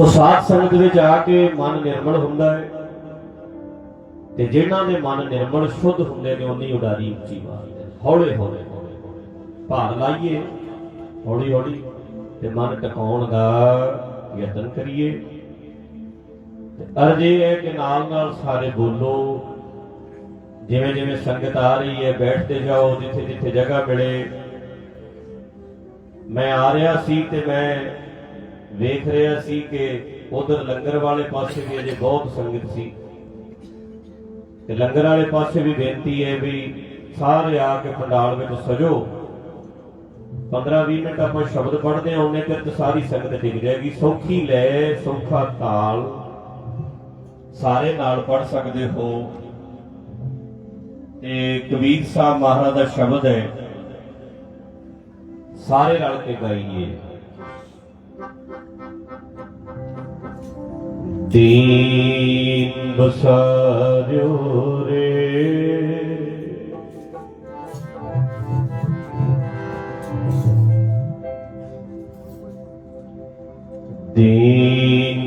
ਸੋ ਸਾਧ ਸੰਗਤ ਵਿੱਚ ਆ ਕੇ ਮਨ ਨਿਰਮਲ ਹੁੰਦਾ ਹੈ ਤੇ ਜਿਨ੍ਹਾਂ ਦੇ ਮਨ ਨਿਰਮਲ ਸ਼ੁੱਧ ਹੁੰਦੇ ਨੇ ਉਨੀ ਉਡਾਰੀ ਉੱਚੀ ਮਾਰਦੇ ਨੇ। ਹੌਲੇ ਹੌਲੇ ਹੌਲੇ ਭਾਰ ਲਾਈਏ, ਹੌਲੀ ਹੌਲੀ ਤੇ ਮਨ ਟਿਕਾਉਣ ਦਾ ਯਤਨ ਕਰੀਏ ਤੇ ਅਰਜ਼ ਇਹ ਹੈ ਕਿ ਨਾਲ ਨਾਲ ਸਾਰੇ ਬੋਲੋ, ਜਿਵੇਂ ਜਿਵੇਂ ਸੰਗਤ ਆ ਰਹੀ ਹੈ, ਬੈਠਦੇ ਜਾਓ, ਜਿੱਥੇ ਜਿੱਥੇ ਜਗ੍ਹਾ ਮਿਲੇ ਮੈਂ ਆ ਰਿਹਾ ਸੀ ਤੇ ਮੈਂ ਵੇਖ ਰਿਹਾ ਸੀ ਕਿ ਉਧਰ ਲੰਗਰ ਵਾਲੇ ਪਾਸੇ ਵੀ ਅਜੇ ਬਹੁਤ ਸੰਗਤ ਸੀ। ਤੇ ਲੰਗਰ ਵਾਲੇ ਪਾਸੇ ਵੀ ਬੇਨਤੀ ਹੈ ਵੀ ਸਾਰੇ ਆ ਕੇ ਪੰਡਾਲ ਵਿੱਚ ਸਜੋ। 15-20 ਮਿੰਟ ਆਪਾਂ ਸ਼ਬਦ ਪੜ੍ਹਦੇ ਹਾਂ ਤੇ ਸਾਰੀ ਸੰਗਤ ਟਿਕ ਜਾਏਗੀ। ਸੌਖੀ ਲੈ, ਸੌਖਾ ਤਾਲ। ਸਾਰੇ ਨਾਲ ਪੜ੍ਹ ਸਕਦੇ ਹੋ। ਤੇ ਕਬੀਰ ਸਾਹਿਬ ਮਹਾਰਾਜ ਦਾ ਸ਼ਬਦ ਹੈ, ਸਾਰੇ ਰਲ ਕੇ ਗਾਈਏ। ਦੀਨ ਬਸਾਰਿਓ ਰੇ। ਦੀਨ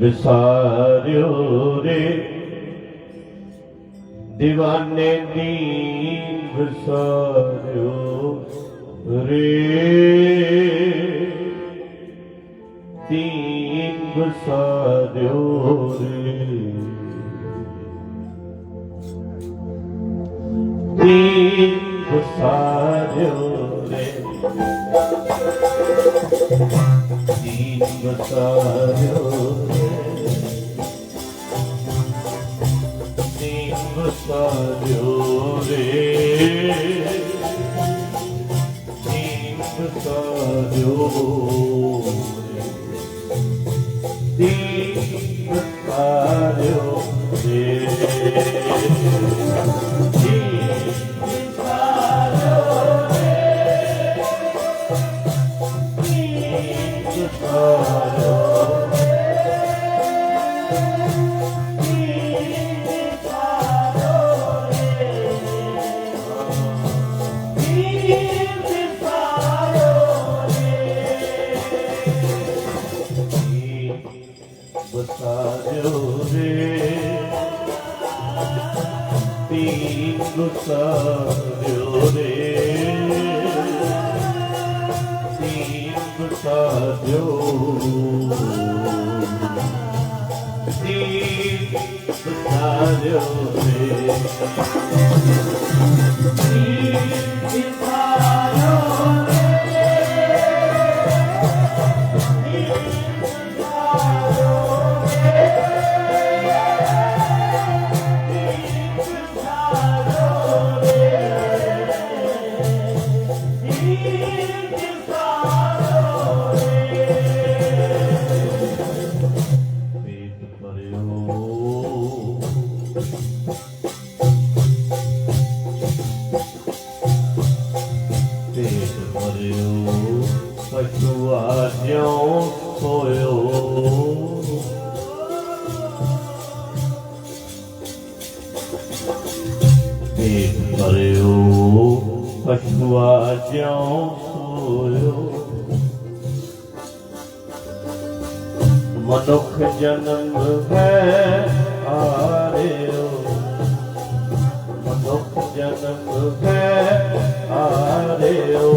ਵਿਸਾਰਿਓ ਰੇ। دیਵਾਨੇ ਦੀਨ ਵਿਸਾਰਿਓ ਰੇ। ਦੀਨ ਬਸਾਰਿਓ ਰੇ ਤੀਨ ਪਸ਼ੂਆ ਜਿਉ ਸੋਇਓ ਪੇਟ ਭਰਿਓ ਪਸ਼ੂਆ ਜਿਉ ਸੋਇਓ ਮਨੁੱਖ ਜਨਮ ਹੈ ਆਰਿਓ ਮਨੁੱਖ ਜਨਮ ਹੈ ਆਰਿਓ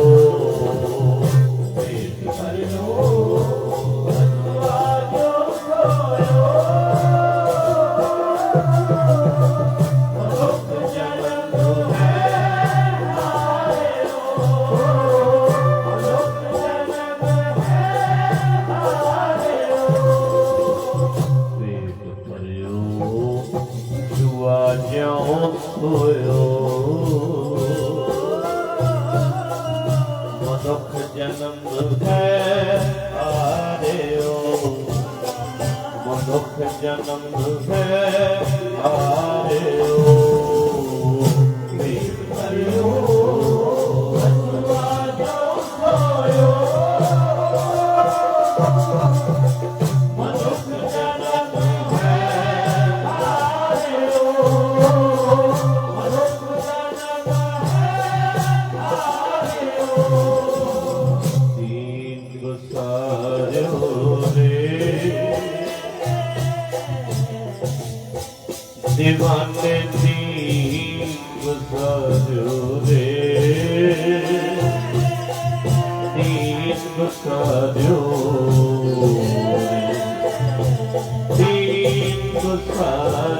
Hallelujah. Sadhu Deen Goswami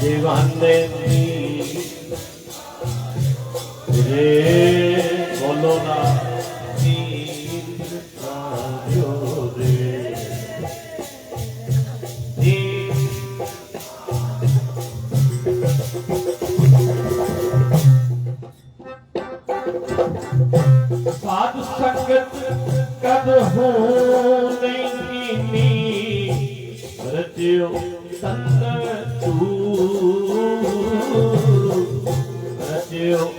দেবান্দেবী রে বলো না। still.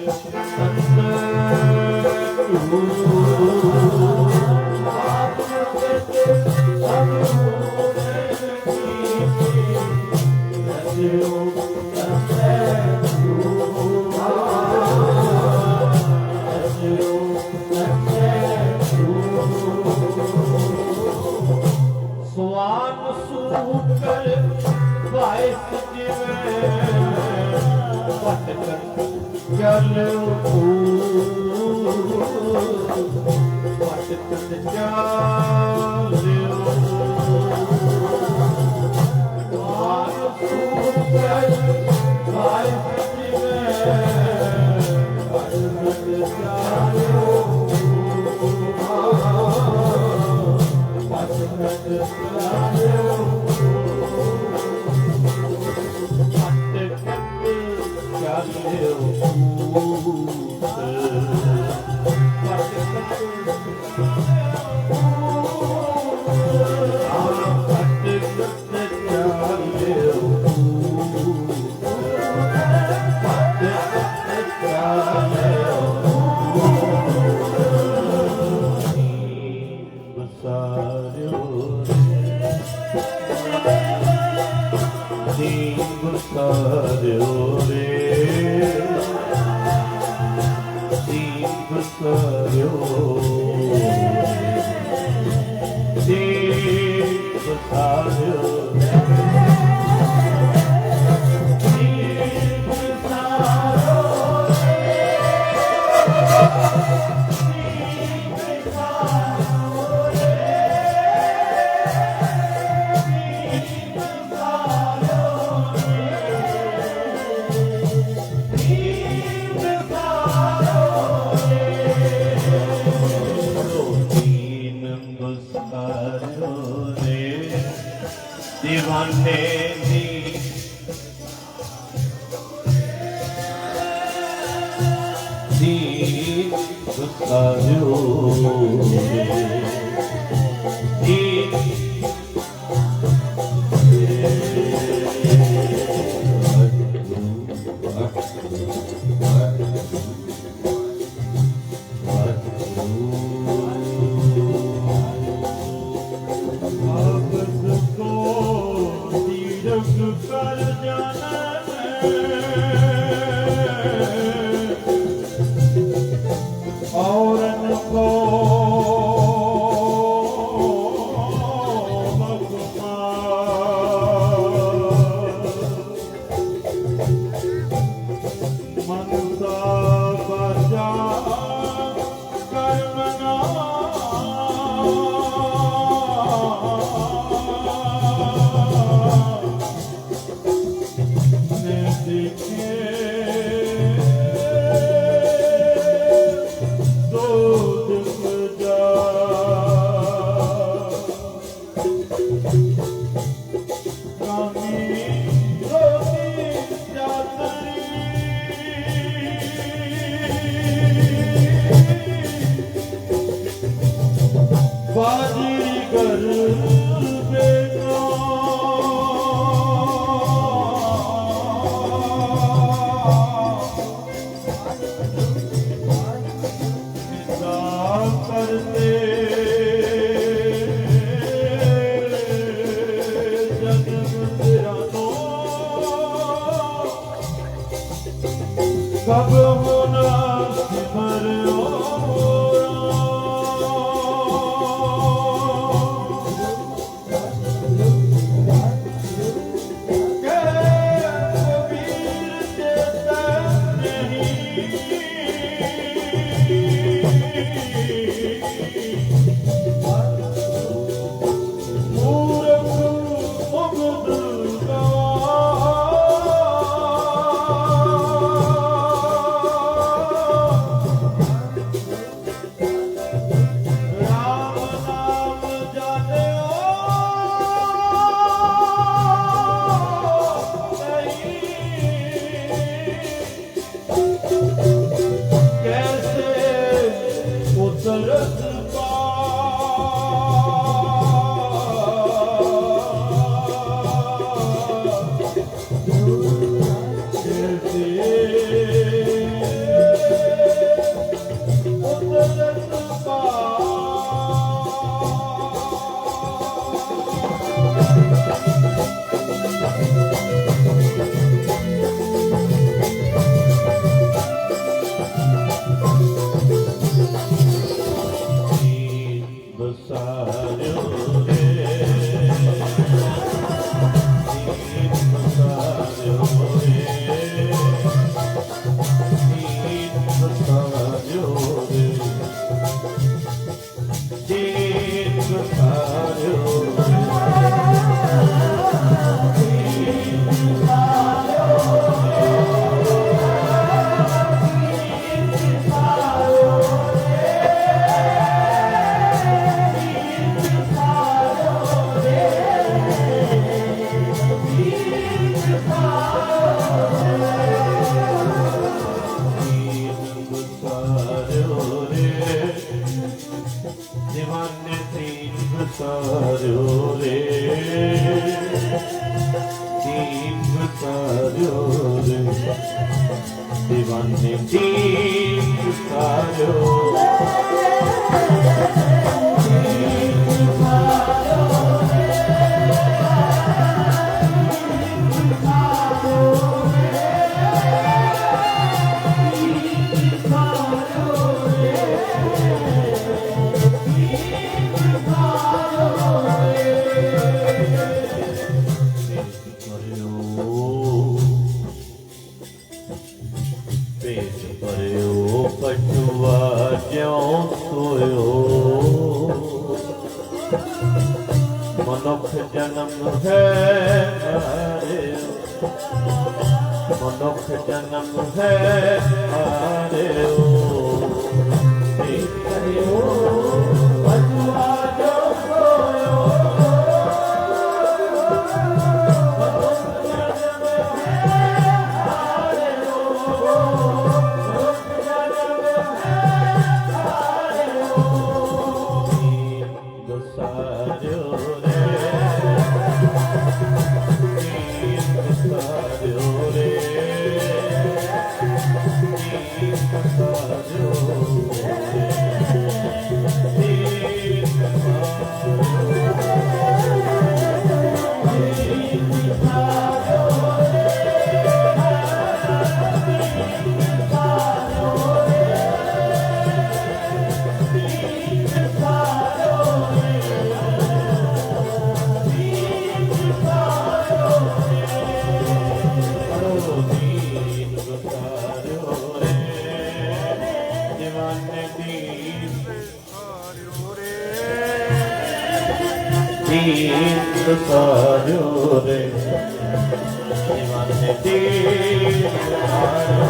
down. ਹੈ। ਆਰਿਓ ਤੇ ਕਰਿਓ ਦਸਾਰਿਓ ਰੇ ਦੀਵਾਨੇ ਦੀਨ ਦਸਾਰਿਓ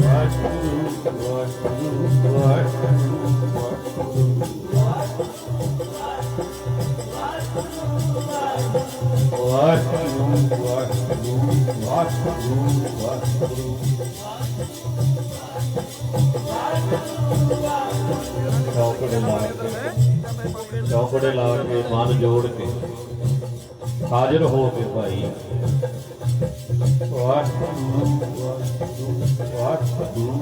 ਵਾਹਿਗੁਰੂ ਵਾਹਿਗੁਰੂ ਵਾਹਿਗੁਰੂ ਵਾਹਿਗੁਰੂ ਵਾਹਿਗੁਰੂ ਵਾਹਿਗੁਰੂ ਵਾਹਿਗੁਰੂ ਵਾਹਿਗੁਰੂ ਚੌਕੜੇ ਲਾ ਕੇ ਚੌਕੜੇ ਲਾ ਕੇ ਮਨ ਜੋੜ ਕੇ ਹਾਜ਼ਰ ਹੋ ਕੇ ਭਾਈ ਵਾਹਿਗੁਰੂ ਵਾਹਿਗੁਰੂ ਵਾਹਿਗੁਰੂ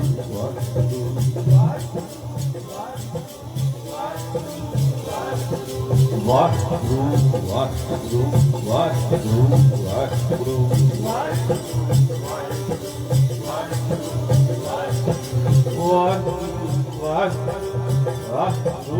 ਵਾਹਿਗੁਰੂ ਵਾਹਿਗੁਰੂ ਵਾਹਿਗੁਰੂ ਵਾਹਿਗੁਰੂ ਵਾਹਿਗੁਰੂ ਵਾਹਿਗੁਰੂ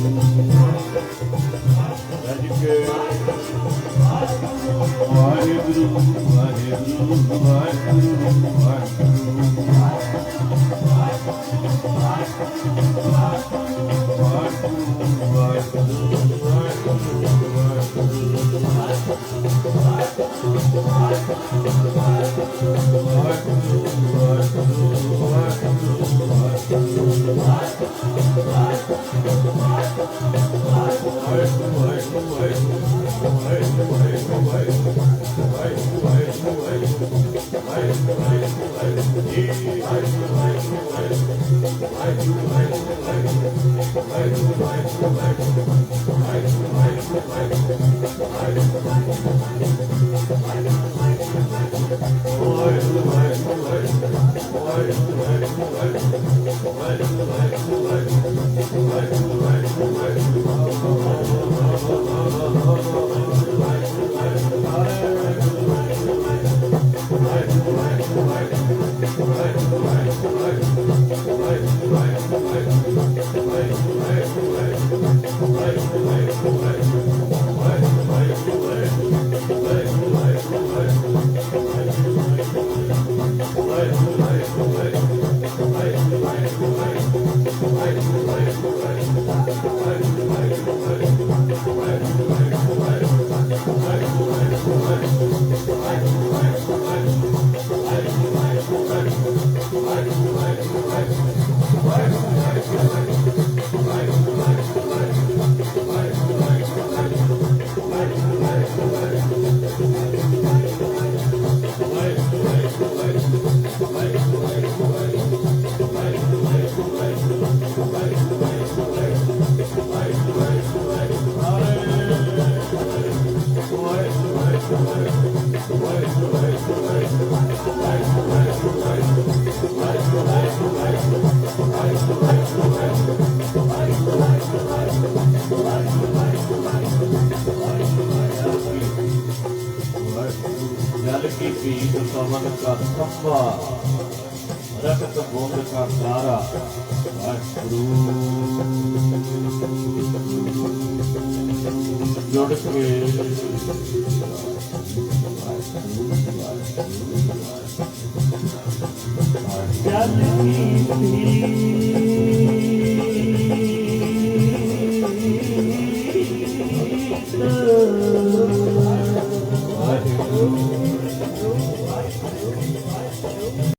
はい ਕੀ ਪੀਤ ਪਵਨ ਕਾ ਖੰਭਾ ਰਕਤ ਬੋਧ ਕਾ ਕਾਰਾ ਵਾਹਿਗੁਰੂ ਜੁੜ ਕੇ ਜਲ ਕੀ ਪੀ